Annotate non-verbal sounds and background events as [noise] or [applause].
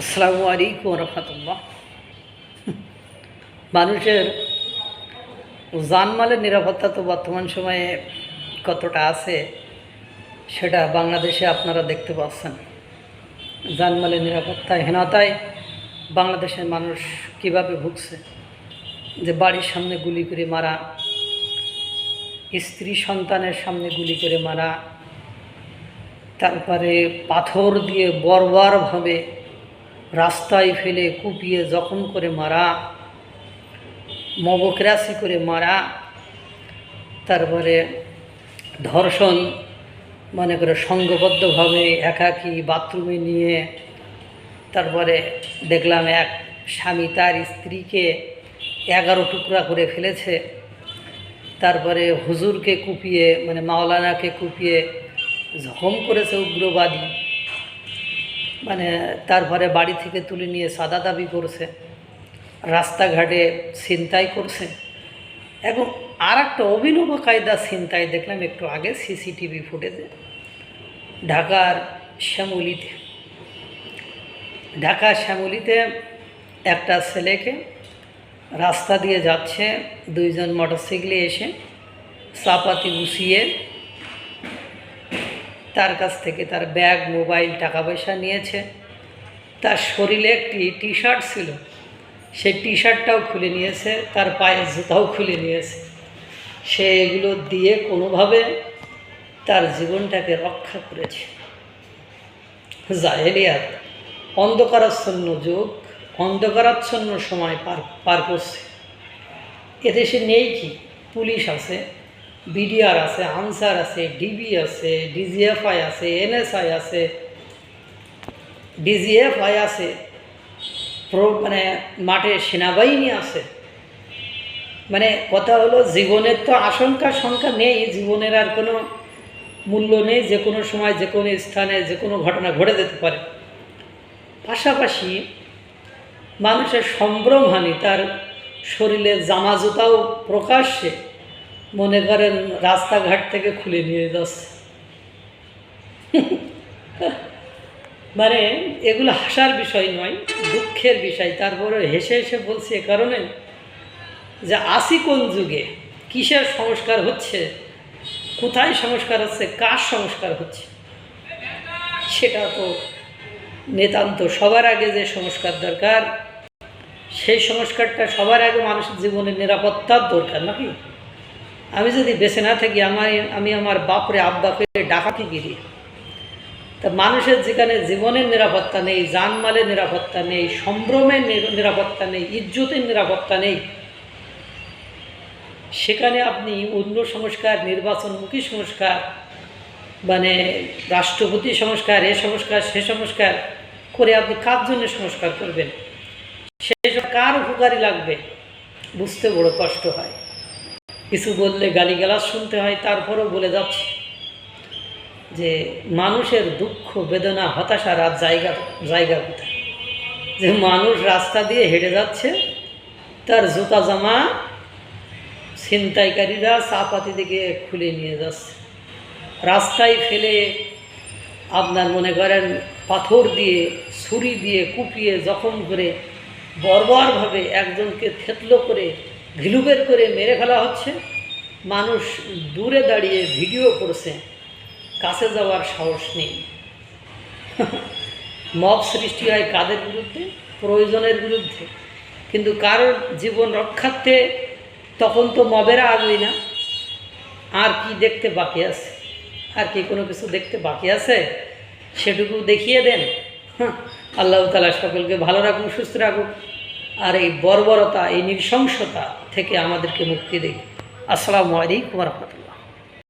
আসসালামু আলাইকুম রহমতুল্লাহ। মানুষের জানমালের নিরাপত্তা তো বর্তমান সময়ে কতটা আছে, সেটা বাংলাদেশে আপনারা দেখতে পাচ্ছেন। জানমালের নিরাপত্তাহীনতায় বাংলাদেশের মানুষ কীভাবে ভুগছে, যে বাড়ির সামনে গুলি করে মারা, স্ত্রী সন্তানের সামনে গুলি করে মারা, তারপরে পাথর দিয়ে বর্বরভাবে রাস্তায় ফেলে কুপিয়ে জখম করে মারা, মবকরাসি করে মারা, তারপরে ধর্ষণ, মনে করে সঙ্গবদ্ধভাবে একাকী বাথরুমে নিয়ে, তারপরে দেখলাম এক স্বামী তার স্ত্রীকে এগারো টুকরা করে ফেলেছে। তারপরে হুজুরকে কুপিয়ে মানে মাওলানাকে কুপিয়ে জখম করেছে উগ্রবাদী। মানে তারপরে বাড়ি থেকে তুলে নিয়ে সাদা দাবি করছে, রাস্তাঘাটে ছিনতাই করছে। এবং আর একটা অভিনব কায়দা ছিনতাই দেখলাম একটু আগে সিসিটিভি ফুটেজে, ঢাকার শ্যামলিতে। ঢাকা শ্যামলিতে একটা ছেলেকে রাস্তা দিয়ে যাচ্ছে, দুইজন মোটরসাইকেলে এসে চাপাতি গুছিয়ে তার কাছ থেকে তার ব্যাগ, মোবাইল টাকা পয়সা নিয়েছে। তার শরীরে একটি টি শার্ট ছিল। সেই টি শার্টটাও খুলে নিয়েছে, তার পায়ের জুতাও খুলে নিয়েছে। সে এগুলো দিয়ে কোনোভাবে তার জীবনটাকে রক্ষা করেছে। জাহেলিয়াত অন্ধকারাচ্ছন্ন যুগ, অন্ধকারাচ্ছন্ন সময় পার পার করছে। এদেশে নেই কি? পুলিশ আছে। বিডিআর আছে, আনসার আছে, ডিবি আছে, ডিজিএফআই আছে, এনএসআই আছে, ডিজিএফআই আছে মানে মাঠে সেনাবাহিনী আছে। মানে কথা হলো জীবনের তো আশঙ্কা সংখ্যা নেই, জীবনের আর কোনো মূল্য নেই, যে কোনো সময়, যে কোনো স্থানে, যে কোনো ঘটনা ঘটে যেতে পারে। পাশাপাশি মানুষের সম্ভ্রমহানি, তার শরীরে জামা জুতাও প্রকাশ্যে। মনে করেন রাস্তাঘাট থেকে খুলে নিয়ে যাচ্ছে। মানে এগুলো হাসার বিষয় নয়, দুঃখের বিষয়। তারপরে হেসে হেসে বলছি এ কারণে যে আসি কোন যুগে? কিসের সংস্কার হচ্ছে? কোথায় সংস্কার হচ্ছে? কার সংস্কার হচ্ছে? সেটা তো নিতান্ত সবার আগে যে সংস্কার দরকার, সেই সংস্কারটা সবার আগে মানুষের জীবনের নিরাপত্তার দরকার নাকি? আমি যদি বেঁচে না থাকি, আমার আমি আমার বাপরে, আব্বাকে ডাকাতি গিরি তা মানুষের যেখানে জীবনের নিরাপত্তা নেই, জানমালের নিরাপত্তা নেই, সম্ভ্রমের নিরাপত্তা নেই, ইজ্জতের নিরাপত্তা নেই, সেখানে আপনি অন্য সংস্কার, নির্বাচনমুখী সংস্কার মানে রাষ্ট্রপতি সংস্কার, এ সংস্কার, সে সংস্কার করে আপনি কার জন্য সংস্কার করবেন? সেসব কার উপকারী লাগবে? বুঝতে বড় কষ্ট হয়। কিছু বললে গালিগালাজ শুনতে হয়, তারপরও বলে যাচ্ছে যে মানুষের দুঃখ, বেদনা হতাশার আর জায়গা জায়গা কোথায়? যে মানুষ রাস্তা দিয়ে হেঁটে যাচ্ছে, তার জুতা জামা ছিনতাইকারীরা চাপাতি দিকে খুলে নিয়ে যাচ্ছে। রাস্তায় ফেলে আপনার মনে করেন পাথর দিয়ে, ছুরি দিয়ে কুপিয়ে, জখম করে, বর্বরভাবে একজনকে থেতলো করে ঘিলুবের করে মেরে ফেলা হচ্ছে। মানুষ দূরে দাঁড়িয়ে ভিডিও করছে। কাছে যাওয়ার সাহস নেই। [laughs] মব সৃষ্টি হয় কাদের বিরুদ্ধে? প্রয়োজনের বিরুদ্ধে। কিন্তু কারোর জীবন রক্ষার্থে তখন তো মবেরা আগুই না। আর কি দেখতে বাকি আছে? আর কি কোনো কিছু দেখতে বাকি আছে? সেটুকু দেখিয়ে দেন। [laughs] আল্লাহ তালা সকলকে ভালো রাখুন সুস্থ রাখুন আর এই বর্বরতা এই নৃশংসতা থেকে আমাদেরকে মুক্তি দেয় আসসালামু আলাইকুম রহমতুল্লাহ।